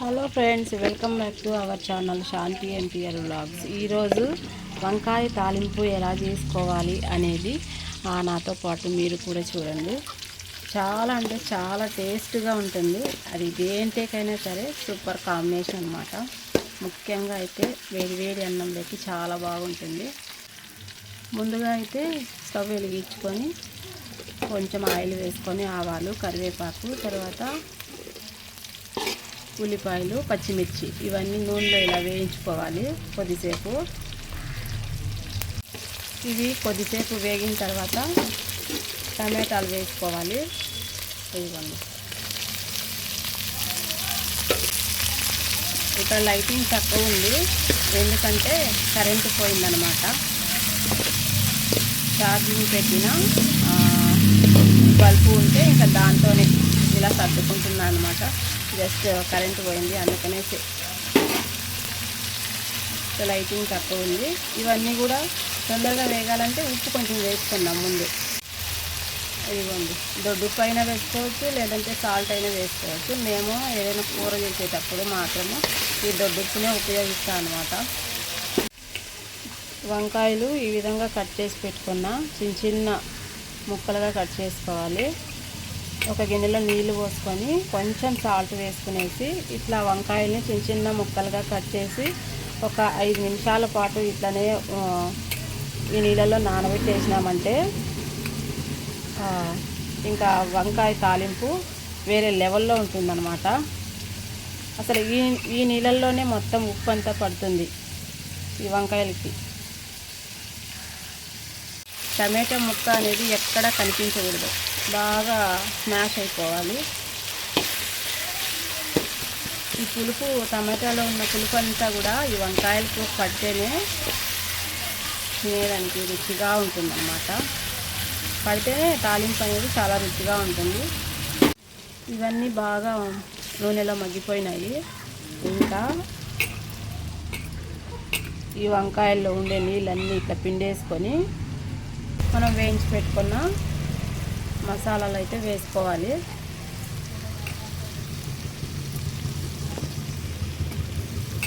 Hello friends welcome back to our channel Shanti NTR vlogs. ఈరోజు వంకాయ తాలింపు ఎలా చేసుకోవాలి అనేది ఆ, నాతో పాటు మీరు కూడా చూడండి. చాలా అంటే చాలా టేస్ట్గా ఉంటుంది. అది దేంటేకైనా సరే సూపర్ కాంబినేషన్ అనమాట ముఖ్యంగా అయితే వేడి వేడి అన్నం పెట్టి చాలా బాగుంటుంది. ముందుగా అయితే స్టవ్ వెలిగించుకొని కొంచెం ఆయిల్ వేసుకొని ఆవాలు కరివేపాకు తర్వాత ఉల్లిపాయలు పచ్చిమిర్చి. ఇవన్నీ నూనెలో ఇలా వేయించుకోవాలి కొద్దిసేపు. ఇవి కొద్దిసేపు వేగిన తర్వాత టమాటాలు వేసుకోవాలి. ఇవ్వండి ఇక్కడ లైటింగ్ తక్కువ ఉంది. ఎందుకంటే కరెంటు పోయిందనమాట. ఛార్జింగ్ పెట్టిన బల్బు ఉంటే ఇంకా దాంతోనే ఇలా సర్దుకుంటున్నాను అనమాట. జస్ట్ కరెంటు పోయింది అందుకనేసి లైటింగ్ తక్కువ ఉంది. ఇవన్నీ కూడా తొందరగా వేగాలంటే ఉప్పు కొంచెం వేసుకుందాం ముందు. ఇదిగోండి దొడ్డుప్పు అయినా వేసుకోవచ్చు లేదంటే సాల్ట్ అయినా వేసుకోవచ్చు. మేము ఏదైనా కూర చేసేటప్పుడు మాత్రము ఈ దొడ్డుప్పునే ఉపయోగిస్తాం అనమాట వంకాయలు ఈ విధంగా కట్ చేసి పెట్టుకున్న చిన్న చిన్న ముక్కలుగా కట్ చేసుకోవాలి. ఒక గిన్నెలో నీళ్ళు పోసుకొని కొంచెం సాల్ట్ వేసుకునేసి ఇట్లా వంకాయల్ని చిన్న చిన్న ముక్కలుగా కట్ చేసి ఒక ఐదు నిమిషాల పాటు ఇట్లనే ఈ నీళ్ళలో నానబెట్టేసినామంటే ఆ, ఇంకా వంకాయ తాలింపు వేరే లెవెల్లో ఉంటుందన్నమాట. అసలు ఈ ఈ నీళ్ళల్లోనే మొత్తం ఉప్పు అంతా పడుతుంది ఈ వంకాయలకి. టమాటో ముక్క అనేది ఎక్కడ కనిపించకూడదు. బాగా స్మాష్ అయిపోవాలి. ఈ పులుపు టమాటాలో ఉన్న పులుపు అంతా కూడా ఈ వంకాయలకు పడితేనే తినేదానికి రుచిగా ఉంటుందన్నమాట. పడితేనే తాలింపు అనేది చాలా రుచిగా ఉంటుంది. ఇవన్నీ బాగా నూనెలో మగ్గిపోయినాయి. ఇంకా ఈ వంకాయల్లో ఉండే నీళ్ళన్నీ ఇట్లా పిండేసుకొని మనం వేయించి పెట్టుకున్న మసాలాలు అయితే వేసుకోవాలి.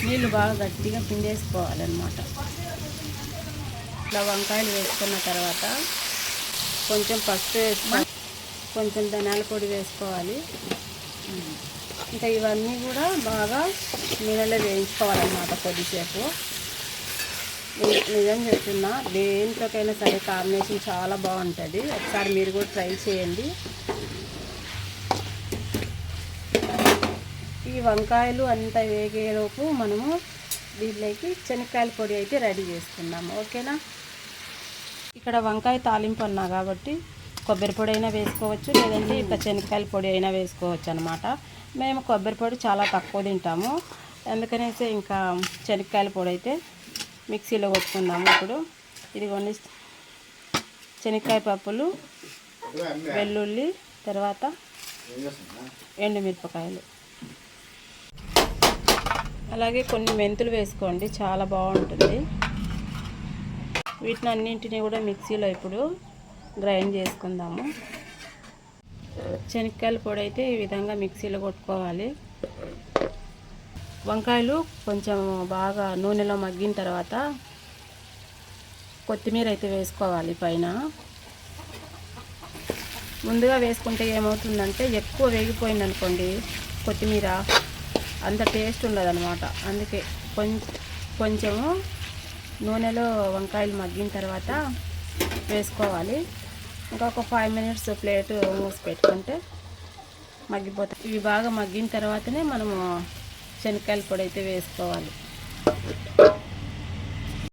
నీళ్ళు బాగా గట్టిగా పిండేసుకోవాలన్నమాట. ఇట్లా వంకాయలు వేసుకున్న తర్వాత కొంచెం పసుపు వేసుకొని కొంచెం ధనియాల పొడి వేసుకోవాలి. ఇంకా ఇవన్నీ కూడా బాగా నీళ్ళలో వేయించుకోవాలన్నమాట కొద్దిసేపు. నిజం చెప్తున్నా దేంట్లోకైనా సరే కాంబినేషన్ చాలా బాగుంటుంది. ఒకసారి మీరు కూడా ట్రై చేయండి. ఈ వంకాయలు అంత వేగేలోపు మనము దీనిలోకి శనక్కాయల పొడి అయితే రెడీ చేసుకుందాము ఓకేనా? ఇక్కడ వంకాయ తాలింపు అన్నా కాబట్టి కొబ్బరి పొడి అయినా వేసుకోవచ్చు లేదంటే ఇట్లా శనక్కాయల పొడి అయినా వేసుకోవచ్చు అనమాట మేము కొబ్బరి పొడి చాలా తక్కువ తింటాము. అందుకనేసి ఇంకా శనక్కాయల పొడి అయితే మిక్సీలో కొట్టుకుందాము ఇప్పుడు. ఇదిగోండి శనక్కాయ పప్పులు వెల్లుల్లి తర్వాత ఎండుమిరపకాయలు. అలాగే కొన్ని మెంతులు వేసుకోండి చాలా బాగుంటుంది. వీటిని అన్నింటినీ కూడా మిక్సీలో ఇప్పుడు గ్రైండ్ చేసుకుందాము. శనక్కాయల పొడి అయితే ఈ విధంగా మిక్సీలో కొట్టుకోవాలి. వంకాయలు కొంచెం బాగా నూనెలో మగ్గిన తర్వాత కొత్తిమీర అయితే వేసుకోవాలి పైన. ముందుగా వేసుకుంటే ఏమవుతుందంటే ఎక్కువ వేగిపోయింది అనుకోండి కొత్తిమీర అంత టేస్ట్ ఉండదన్నమాట. అందుకే కొంచెము నూనెలో వంకాయలు మగ్గిన తర్వాత వేసుకోవాలి. ఇంకొక ఫైవ్ మినిట్స్ ప్లేట్ మూసి పెట్టుకుంటే మగ్గిపోతాయి ఇవి బాగా మగ్గిన తర్వాతనే మనము శనక్కాయల పొడి అయితే వేసుకోవాలి.